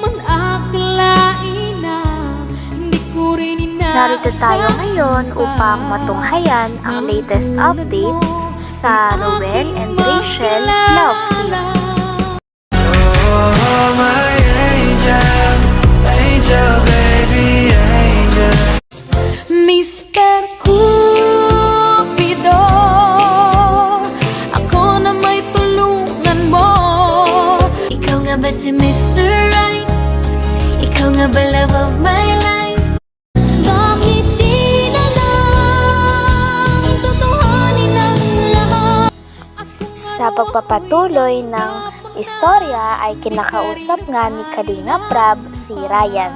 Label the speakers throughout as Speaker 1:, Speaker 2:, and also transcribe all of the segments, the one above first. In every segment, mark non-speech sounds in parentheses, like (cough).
Speaker 1: man akalain na Hindi ko rin
Speaker 2: Narito tayo ngayon upang matunghayan ang latest update sa Ruel and Rachel Love Team.
Speaker 3: Oh, my angel,
Speaker 2: Sa pagpapatuloy ng istorya ay kinakausap nga ni Kalinga Prab si Ryan.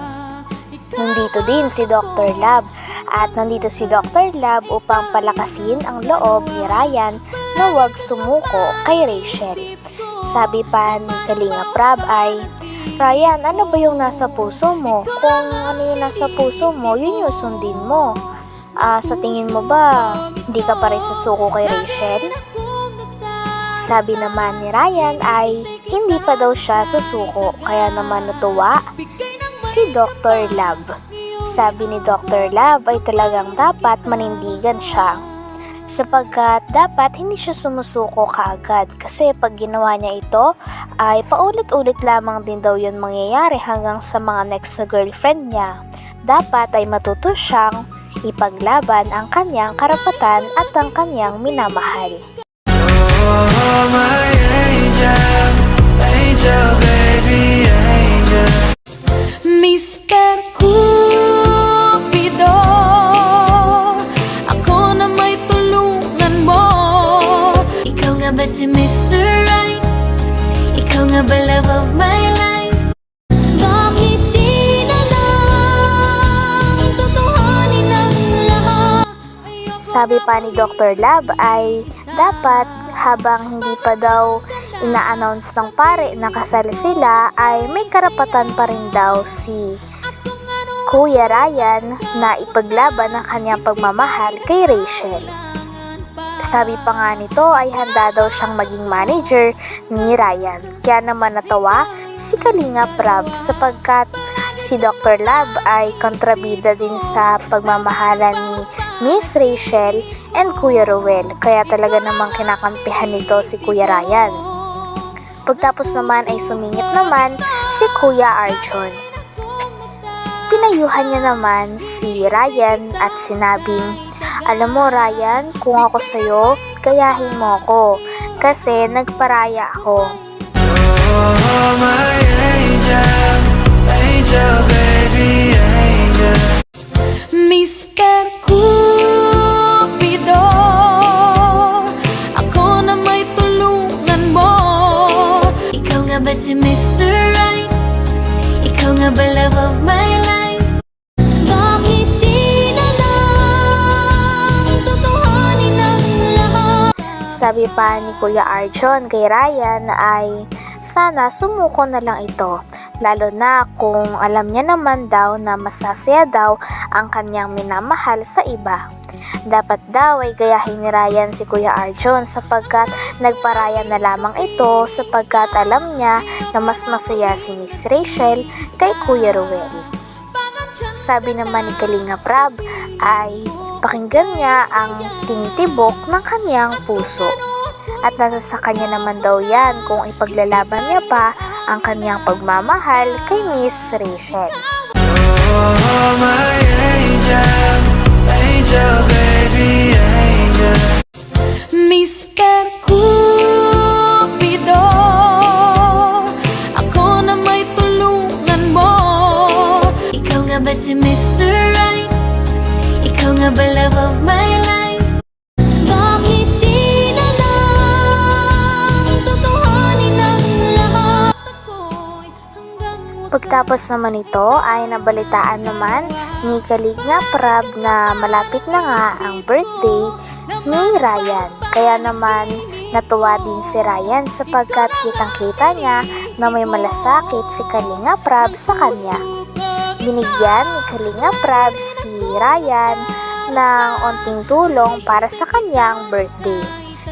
Speaker 2: Nandito din si Dr. Lab at nandito si Dr. Lab upang palakasin ang loob ni Ryan na huwag sumuko kay Rachel. Sabi pa ni Kalinga Prab ay, Ryan, ano ba yung nasa puso mo? Kung ano yung nasa puso mo, yun yung sundin mo. Ah, sa tingin mo ba, hindi ka pa rin susuko kay Rachel? Sabi naman ni Ryan ay hindi pa daw siya susuko kaya naman natuwa si Dr. Lab. Sabi ni Dr. Lab ay talagang dapat manindigan siya sapagkat dapat hindi siya sumusuko kaagad kasi pag ginawa niya ito ay paulit-ulit lamang din daw yun mangyayari hanggang sa mga next na girlfriend niya. Dapat ay matuto siyang ipaglaban ang kanyang karapatan at ang kanyang minamahal.
Speaker 3: Oh, my angel, angel, baby, angel.
Speaker 1: Mr. Cupido Ako na may tulungan mo Ikaw nga ba si. Right? Ikaw nga love of my life? Bakit di na Tutuhanin ang lahat?
Speaker 2: Sabi pa ni Dr. Lab ay dapat habang hindi pa daw ina-announce ng pare na kasal sila ay may karapatan pa rin daw si Kuya Ryan na ipaglaban ang kanyang pagmamahal kay Rachel. Sabi pa nga nito ay handa daw siyang maging manager ni Ryan. Kaya naman natawa si Kalinga Prab sapagkat si Dr. Lab ay kontrabida din sa pagmamahalan ni Miss Rachel and Kuya Ruel. Kaya talaga namang kinakampihan nito si Kuya Ryan. Pagtapos naman ay sumingit naman si Kuya Arjun. Pinayuhan niya naman si Ryan at sinabing, Alam mo Ryan, kung ako sa'yo, gayahin mo ako kasi nagparaya ako.
Speaker 3: Oh,
Speaker 2: Sabi pa ni Kuya Arjun kay Ryan ay sana sumuko na lang ito. Lalo na kung alam niya naman daw na masasaya daw ang kanyang minamahal sa iba. Dapat daw ay gayahin ni Ryan si Kuya Arjun sapagkat nagparaya na lamang ito sapagkat alam niya na mas masaya si Miss Rachel kay Kuya Ruel. Sabi naman ni Kalinga Prab ay pakinggan niya ang tinitibok ng kanyang puso. At nasa sa kanya naman daw yan kung ipaglalaban niya pa ang kanyang pagmamahal kay Miss Rachel.
Speaker 3: Oh, my angel, angel, baby, angel.
Speaker 1: Mr.
Speaker 2: Pagtapos naman ito ay nabalitaan naman ni Kaligna Prab na malapit na nga ang birthday ni Ryan. Kaya naman natuwa din si Ryan sapagkat kitang-kita niya na may malasakit si Kalinga Prab sa kanya. Binigyan ni Kalinga Prab si Ryan ng onting tulong para sa kanyang birthday.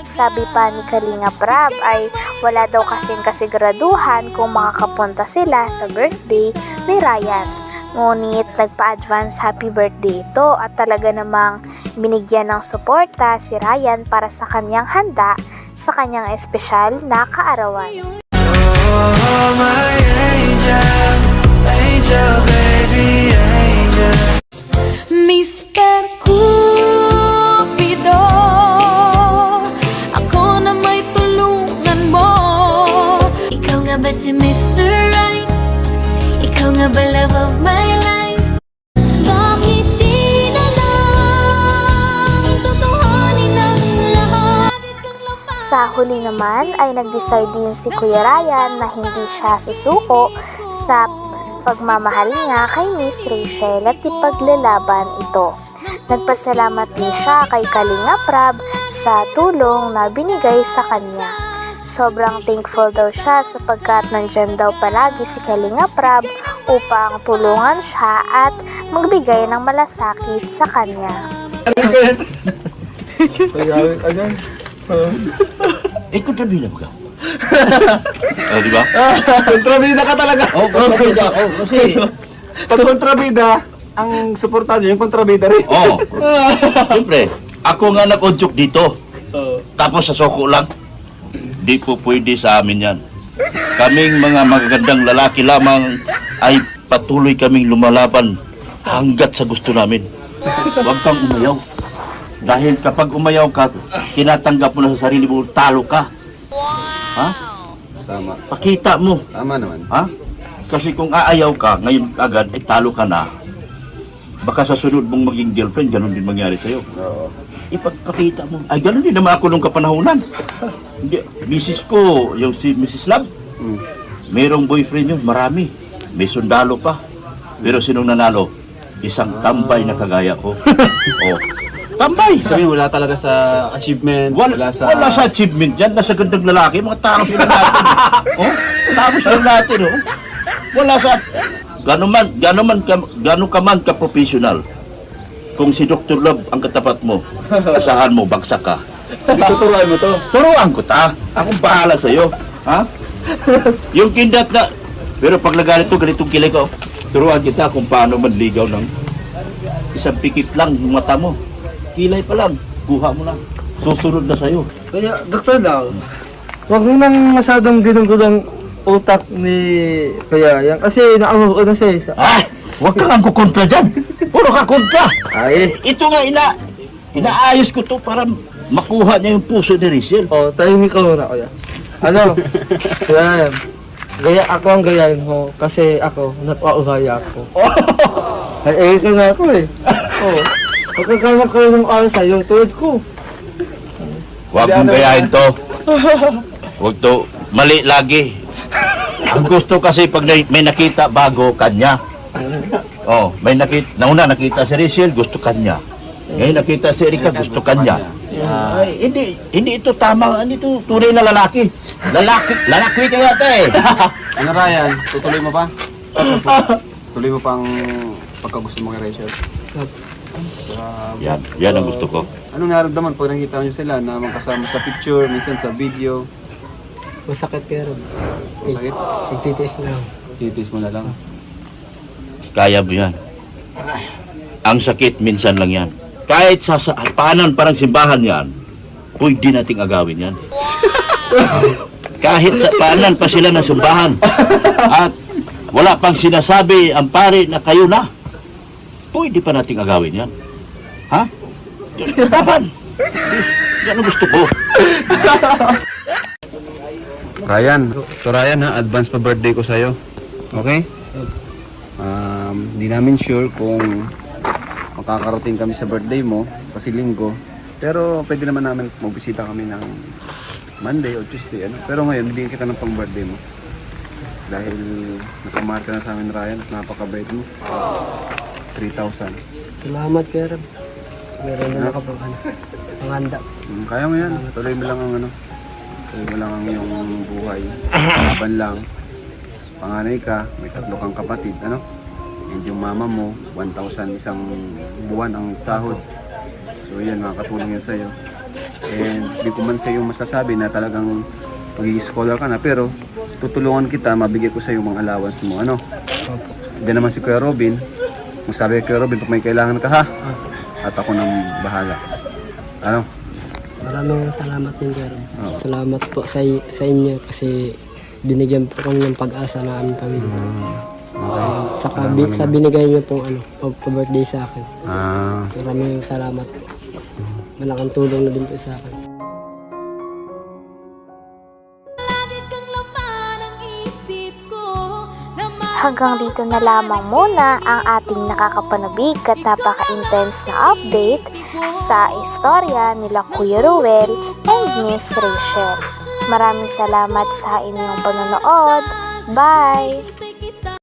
Speaker 2: Sabi pa ni Kalinga Prab ay wala daw kasing kasiguraduhan kung makakapunta sila sa birthday ni Ryan. Ngunit nagpa-advance happy birthday ito at talaga namang binigyan ng suporta si Ryan para sa kanyang handa sa kanyang espesyal na kaarawan.
Speaker 3: Oh, my angel, angel, baby, angel.
Speaker 1: Mr. Cupido Ako na may tulungan mo Ikaw nga ba si Mr. Right? Ikaw nga ba love of my life? Bakit di na lang Tutuhanin ang lahat?
Speaker 2: Sa huli naman ay nag-decide din si Kuya Ryan na hindi siya susuko sa pagmamahal niya kay Miss Rachel at ipaglalaban ito. Nagpasalamat din siya kay Kalinga Prab sa tulong na binigay sa kanya. Sobrang thankful daw siya sapagkat nandyan daw palagi si Kalinga Prab upang tulungan siya at magbigay ng malasakit sa kanya.
Speaker 4: Eh, kontrabida mo ka? (laughs) oh, di ba?
Speaker 5: Kontrabida ka talaga.
Speaker 4: Oo, oh, kontrabida ako. Kasi,
Speaker 5: Pag kontrabida, ang suportado yung kontrabida rin.
Speaker 4: oo. Oh, Siyempre, ako nga nag-udyok dito. Tapos sa soko lang. Di po pwede sa amin yan. Kaming mga magagandang lalaki lamang ay patuloy kaming lumalaban hanggat sa gusto namin. Huwag kang umayaw. Dahil kapag umayaw ka, tinatanggap mo na sa sarili mo, talo ka. Ha?
Speaker 5: Tama.
Speaker 4: Pakita mo.
Speaker 5: Tama naman.
Speaker 4: Ha? Kasi kung aayaw ka, ngayon agad, ay talo ka na. Baka sa sunod mong maging girlfriend, ganun din mangyari sa'yo.
Speaker 5: Oo.
Speaker 4: Ipagpakita mo. Ay, ganun din naman ako nung kapanahonan. (laughs) Hindi, misis ko, yung si Mrs. Love,
Speaker 5: Mm.
Speaker 4: mayroong boyfriend yun, marami. May sundalo pa. Pero sinong nanalo? Isang tambay na kagaya ko. (laughs) oh. Tambay!
Speaker 5: Sabi wala talaga sa achievement,
Speaker 4: Wala,
Speaker 5: wala, sa...
Speaker 4: wala sa achievement yan. Nasa gandang lalaki. Mga tao sila natin. (laughs) oh? Tao sila natin. Oh? Wala sa... Gano'n man, gano'n man, ka, gano'n ka man ka-professional. Kung si Dr. Love ang katapat mo, (laughs) asahan mo, bagsak ka.
Speaker 5: Ituturuan mo to.
Speaker 4: Turuan ko ta. Akong bahala sa'yo. Ha? Yung kindat na... Pero pag naganito, ganitong kilay ko, turuan kita kung paano manligaw ng isang pikit lang yung mata mo. Kilay pa lang. Kuha mo na. Susunod na sa'yo.
Speaker 6: Kaya, doktor daw, huwag mo nang masyadong ginugulong utak ni Kuya Yang kasi ko na siya eh. sa...
Speaker 4: Ah! Huwag kang ang kukontra dyan. Puro ka kontra.
Speaker 6: Ay,
Speaker 4: Ito nga, ina, inaayos ko to para makuha niya yung puso ni Rizal.
Speaker 6: oh, tahimik ka muna Kuya. Ano, Kuya Yang, gaya ako ang gayahin mo kasi ako, napausaya ako. Ay, eh, ka na ako eh. Oh, pagkakanak ko ng oras sa'yo, tulad ko.
Speaker 4: Huwag mong gayahin to. Huwag to. Mali lagi. Ang gusto kasi pag may nakita bago, kanya. Oh, may nakita, nauna nakita si Rizal, gusto kanya. Ngayon nakita si Erika, gusto kanya. Ay, hindi, hindi ito tama, hindi ito tunay na lalaki. Lalaki, lalaki ito eh. (laughs)
Speaker 5: Ano Ryan, tutuloy mo pa? Tuloy mo pang pagkagusto mo kay Rachel. Grabe.
Speaker 4: Yan, yan ang gusto ko.
Speaker 5: Anong naramdaman pag nakita nyo sila na magkasama sa picture, minsan sa video?
Speaker 6: Masakit kaya rin.
Speaker 5: Masakit?
Speaker 6: Nagtitiis na lang.
Speaker 5: Titis mo na lang.
Speaker 4: Kaya mo yan. Ang sakit minsan lang yan. Kahit sa, sa paanan parang simbahan yan, pwede nating agawin yan. (laughs) Kahit sa paanan pa sila ng simbahan. At wala pang sinasabi ang pare na kayo na. Pwede pa nating agawin yan. Ha? Dapat! Yan ang gusto ko. (laughs)
Speaker 5: Ryan, to Ryan ha, advance pa birthday ko sa'yo. Okay? Um, di namin sure kung makakarating kami sa birthday mo kasi linggo. Pero pwede naman namin magbisita kami ng Monday o Tuesday. Ano? Pero ngayon, bigyan kita ng pang birthday mo. Dahil nakamahal ka na sa amin Ryan at napakabait mo. 3,000.
Speaker 6: Salamat rin. Meron na pang ano. Panganda.
Speaker 5: Mm, kaya mo yan. Tuloy mo lang ang ano. Tuloy mo lang ang iyong buhay. Laban lang. Panganay ka, may tatlo kang kapatid, ano? And yung mama mo, 1,000 isang buwan ang sahod. So yan, makakatulong yan sa'yo. And di ko man sa iyo masasabi na talagang magiging scholar ka na pero tutulungan kita, mabigay ko sa iyo mga allowance mo. Ano? Diyan naman si Kuya Robin. Magsabi kay Kuya Robin pag may kailangan ka ha. At ako nang bahala. Ano?
Speaker 7: Maraming salamat din, Rob.
Speaker 5: Oo.
Speaker 7: Salamat po sa, sa inyo kasi binigyan po kami ng pag-asa na aming pamilya.
Speaker 5: Okay.
Speaker 7: Saka bi- sa binigay niyo pong ano, pag-birthday sa akin.
Speaker 5: Ah,
Speaker 7: Maraming salamat. Malaking tulong na din po sa akin.
Speaker 2: Hanggang dito na lamang muna ang ating nakakapanabik at napaka-intense na update sa istorya nila Kuya Ruel and Miss Rachel. Maraming salamat sa inyong panonood. Bye!